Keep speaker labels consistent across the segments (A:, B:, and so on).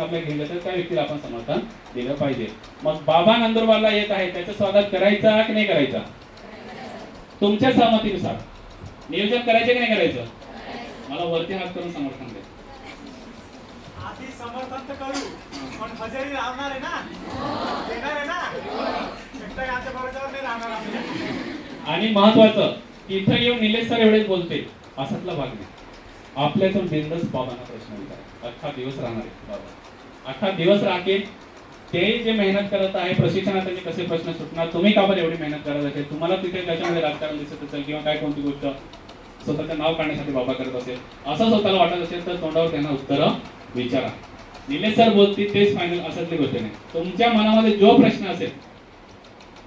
A: आपल्या गेलं तर त्या व्यक्तीला आपण समर्थन दिलं पाहिजे. मग बाबा नंदुरबारला येत आहे त्याचं स्वागत करायचं की नाही करायचं? तुमच्या सहमतीनुसार. नियोजन करायचं की नाही करायचं? मला वरती हात करून समर्थन द्या.
B: आधी समर्थन तर करू पण हजेरी राहणार आहे ना? देणार आहे ना? एकटा याच्या बरोबर नाही राहणार आम्ही.
A: आणि महत्वाचं इथं येऊन निलेश सर एवढेच बोलते असातला भाग नाही. आपल्यातून बिंदस बाबांना प्रश्न विचारा. अख्खा दिवस राहणार आहे बाबा. अख्खा दिवस राहते ते जे मेहनत करत आहे प्रशिक्षणात त्यांचे कसे प्रश्न सुटणार तुम्ही का बरं एवढी मेहनत करत असेल तुम्हाला तिथे त्याच्यामध्ये राजकारण दिसत असेल किंवा काय कोणती गोष्ट? स्वतःचं नाव काढण्यासाठी बाबा करत असेल. असं स्वतःला वाटत असेल तर तोंडावर त्यांना उत्तरं विचारा. निलेश सर बोलतील तेच फायनल असतली गोष्ट नाही. तुमच्या मनामध्ये जो प्रश्न असेल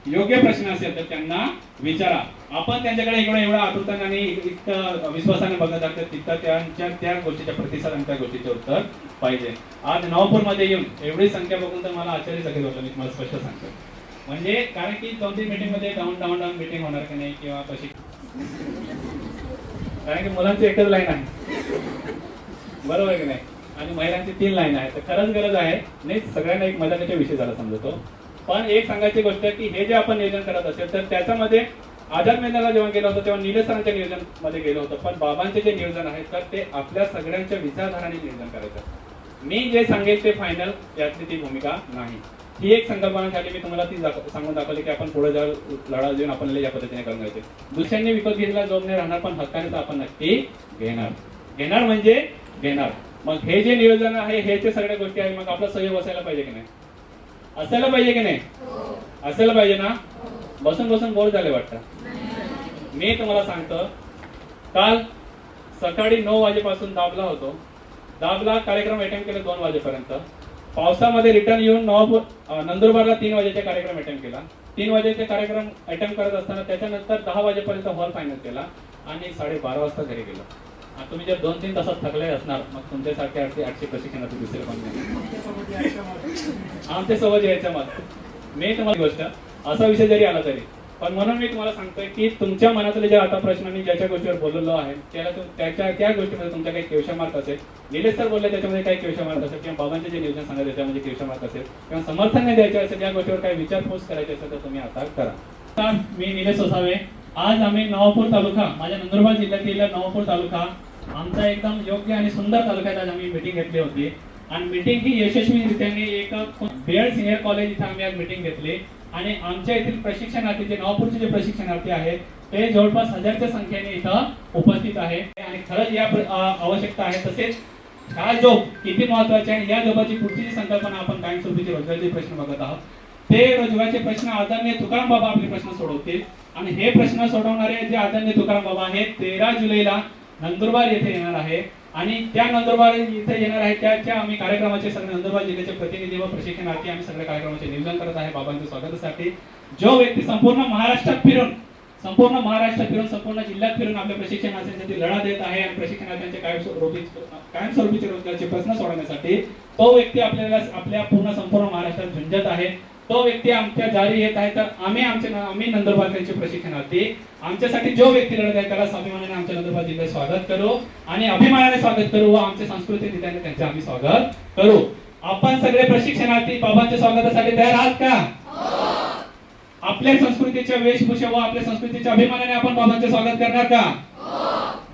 A: योग्य प्रश्न असेल तर त्यांना विचारा. आपण त्यांच्याकडे एवढा एवढा आतुरताने आणि इतकं विश्वासाने बघत आहोत तिथं त्यांच्या त्या गोष्टीच्या प्रतिसाद आणि त्या गोष्टीचे उत्तर पाहिजे. आज नवापूरमध्ये येऊन एवढी संख्या बघून तर मला आश्चर्य सगळं होतं मी तुम्हाला स्पष्ट सांगतो. म्हणजे कारण की दोन तीन मीटिंगमध्ये डाऊन डाऊन डाऊन मीटिंग होणार की नाही किंवा कशी? कारण की मुलांची एकच लाईन आहे. बरोबर की नाही? आणि महिलांची तीन लाईन आहे तर खरंच गरज आहे. नाही सगळ्यांना एक मजाकाचा विषय झाला समजतो. पण एक सांगायची गोष्ट आहे की हे जे आपण नियोजन करत असेल तर त्याच्यामध्ये आझाद मैदानाला जेव्हा गेलो होतो तेव्हा निलेश सरांच्या नियोजनमध्ये गेलो होतो. पण बाबांचे जे नियोजन आहे तर ते आपल्या सगळ्यांच्या विचारधाराने नियोजन करायचं. मी जे सांगेल ते फायनल यातली ती भूमिका नाही. ही एक संकल्पना झाली मी तुम्हाला ती दाखव सांगून दाखवली की आपण पुढे जाऊ लढा देऊन आपण या पद्धतीने करून घ्यायचे दुसऱ्यांनी विकत घेतला जॉब नाही राहणार पण हक्काने तर आपण नक्की घेणार. घेणार म्हणजे घेणार. मग हे जे नियोजन आहे हे जे सगळ्या गोष्टी आहे मग आपला सहयोग असायला पाहिजे की नाही? असायला पाहिजे की नाही? असायला पाहिजे ना? बसून बसून बोर झाले वाटतं. मी तुम्हाला सांगतो काल सकाळी नऊ वाजेपासून दाबला होतो. दाबला कार्यक्रम अटेंड केले दोन वाजेपर्यंत. पावसामध्ये रिटर्न येऊन नवापूर नंदुरबारला तीन वाजेचा कार्यक्रम अटेंड केला. तीन वाजेचा कार्यक्रम अटेंड करत असताना त्याच्यानंतर दहा वाजेपर्यंत हॉल फायनल केला आणि साडेबारा वाजता घरी गेलो. तुम्ही जर दोन तीन तासात थकले असणार मग तुमच्यासारखे आठशे आठशे प्रशिक्षणाचे दुसरे पण नाही?
B: आमच्यासोबत यायचं मग.
A: आमच्यासोबत यायचं मत. मी तुम्हाला गोष्ट असा विषय जरी आला तरी पण म्हणून मी तुम्हाला सांगतोय की तुमच्या मनातले जे आता प्रश्न मी ज्याच्या गोष्टीवर बोललेलो आहे त्याला त्याच्या त्या गोष्टीमध्ये तुमच्या काही क्वेश्चन मार्क असेल? निलेश सर बोलले त्याच्यामध्ये काही क्वेश्चन मार्क असेल? किंवा बाबांचे जे नियोजन सांगा त्याच्यामध्ये क्वेश्न मार्क असेल? किंवा समर्थन नाही द्यायचे असेल त्या गोष्टीवर काही विचारपूस करायचे असेल तर तुम्ही आता करा. मी निलेश सोसावे आज आम्ही नवापूर तालुका माझ्या नंदुरबार जिल्ह्यातील नवापूर तालुका आमचा एकदम योग्य आणि सुंदर तालुक्यात आज आम्ही मिटिंग घेतली होती. आणि मिटिंग ही यशस्वीरित्याने एक बेड सिनियर कॉलेज इथे आम्ही आज मिटिंग घेतली. आणि आमच्या येथील प्रशिक्षणार्थी जे नवापूरचे जे प्रशिक्षणार्थी आहेत ते जवळपास हजारच्या संख्येने इथं उपस्थित आहे. आणि खरंच या आवश्यकता आहे. तसेच हा जॉब किती महत्त्वाचे आहे आणि या जॉबाची पुढची जी संकल्पना आपण कायमस्वरूपीचे रोजगारचे प्रश्न बघत आहोत ते रोजगारचे प्रश्न आदरणीय तुकाराम बाबा आपले प्रश्न सोडवतील. आणि हे प्रश्न सोडवणारे जे आदरणीय तुकाराम बाबा आहेत तेरा जुलैला नंदुरबार येथे येणार आहे. आणि त्या नंदुरबार इथे येणार आहे त्याच्या आम्ही कार्यक्रमाचे सगळे नंदुरबार जिल्ह्याचे प्रतिनिधी व प्रशिक्षणार्थी आम्ही सगळ्या कार्यक्रमाचे नियोजन करत आहे. बाबांच्या स्वागतासाठी जो व्यक्ती संपूर्ण महाराष्ट्रात फिरून संपूर्ण महाराष्ट्रात फिरून संपूर्ण जिल्ह्यात फिरून आपल्या प्रशिक्षणार्थ्यांसाठी लढा देत आहे आणि प्रशिक्षणार्थ्यांचे कायमस्वरूपी कायमस्वरूपीचे रोजगारचे प्रश्न सोडवण्यासाठी तो व्यक्ती आपल्याला आपल्या पूर्ण संपूर्ण महाराष्ट्रात झुंजत आहे. तो व्यक्ती आमच्या जारी येत आहे तर आम्ही आमचे आम्ही नंदुरबारचे प्रशिक्षणार्थी आमच्यासाठी जो व्यक्ती लढत आहे त्याला स्वाभिमानाने आमच्या नंदुरबार जिल्ह्यात स्वागत करू आणि अभिमानाने स्वागत करू व आमच्या सांस्कृतिक नेत्याने त्यांचे आम्ही स्वागत करू. आपण सगळे प्रशिक्षणार्थी बाबांच्या स्वागतासाठी तयार आहात का? आपल्या संस्कृतीच्या वेशभूषा व आपल्या संस्कृतीच्या अभिमानाने आपण बाबांचे स्वागत करणार का?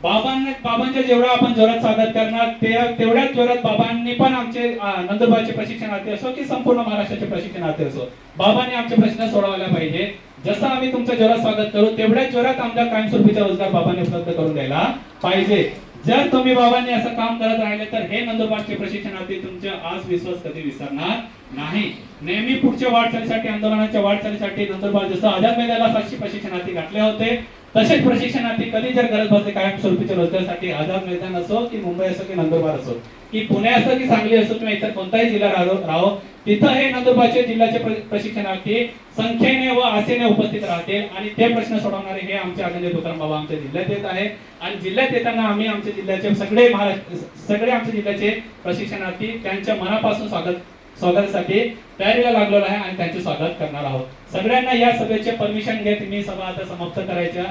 A: बाबांना बाबांच्या जेवढा आपण जोरात स्वागत करणार ते तेवढ्याच जोरात बाबांनी पण आमचे नंदुरबारचे प्रशिक्षणार्थी असो की संपूर्ण महाराष्ट्राचे प्रशिक्षणार्थी असो बाबांनी आमचे प्रश्न सोडवायला पाहिजे. जसं आम्ही तुमचं जोरात स्वागत करू तेवढ्याच जोरात आमच्या कायमस्वरूपीचा रोजगार बाबांनी उपलब्ध करून द्यायला पाहिजे. जर तुम्ही बाबांनी असं काम करत राहिले तर हे नंदुरबारचे प्रशिक्षणार्थी तुमचे आज विश्वास कधी विसरणार नाही. नेहमी पुढच्या वाटचालीसाठी आंदोलनाच्या वाटचालीसाठी नंदुरबार जसं आझाद मैदानाला सातशे प्रशिक्षणार्थी घातले होते तसेच प्रशिक्षणार्थी कधी जर गरज भासली कायमस्वरूपीच्या रोजगारासाठी आझाद मैदान असो की मुंबई असो की नंदुरबार असो की पुणे असो की सांगली असो किंवा इतर कोणताही जिल्हा राहो राहो तिथं हे नंदुरबारचे जिल्ह्याचे प्रशिक्षणार्थी संख्येने व आसेने उपस्थित राहतील. आणि ते प्रश्न सोडवणारे हे आमचे आनंद तुकाराम बाबा आमच्या जिल्ह्यात येत आहे आणि जिल्ह्यात येताना आम्ही आमच्या जिल्ह्याचे सगळे महाराष्ट्र सगळे आमच्या जिल्ह्याचे प्रशिक्षणार्थी त्यांच्या मनापासून स्वागत स्वागतासाठी तयारीला लागलेलो आहे आणि त्यांचे स्वागत करणार आहोत. सगळ्यांना या सभेचे परमिशन घेत मी सभा आता समाप्त करायच्या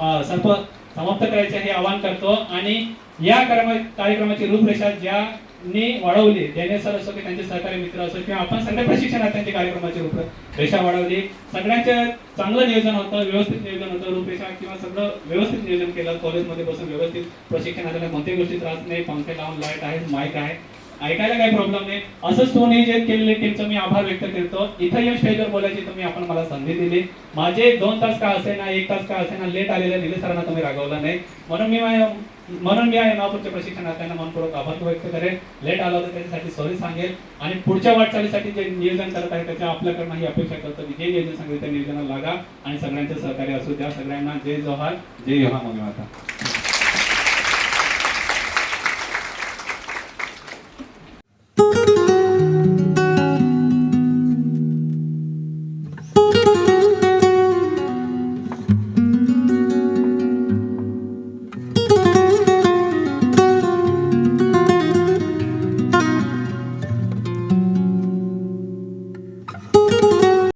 A: अं, समाप्त करायचे हे आवाहन करतो. आणि या कार्यक्रमाची रूपरेषा ज्यांनी वाढवली देणे सर असो की त्यांचे सहकारी मित्र असो किंवा आपण सगळ्या प्रशिक्षणार्थ्यांची कार्यक्रमाची रूपरेषा वाढवली. सगळ्यांचं चांगलं नियोजन होतं व्यवस्थित नियोजन होतं रूपरेषा किंवा सगळं व्यवस्थित नियोजन केलं. कॉलेजमध्ये बसून व्यवस्थित प्रशिक्षणार्थ्याला कोणत्याही गोष्टी त्रास नाही पंखे लावून लाइट आहे माईक आहे. ऐकायला काही प्रॉब्लेम नाही. असंच तुम्ही जे केलेले टीमचं मी आभार व्यक्त करतो. इथं येऊन स्टेजवर बोलायची तुम्ही आपण मला संधी दिली. माझे दोन तास का असे ना एक तास का असे ना लेट आलेल्या निले सरांना तुम्ही रागवला नाही. म्हणून मी म्हणून मी या नागपूरच्या प्रशिक्षणार्थ्यांना मनपूर्वक आभार व्यक्त करेन. लेट आला होता त्याच्यासाठी सॉरी सांगेल. आणि पुढच्या वाटचालीसाठी जे नियोजन करत आहे त्याच्या आपल्याकडनं ही अपेक्षा करतो की जे नियोजन सांगितलं त्या नियोजनाला लागा आणि सगळ्यांचं सहकार्य असू द्या. सगळ्यांना जय जोहार जय योहा मग माता.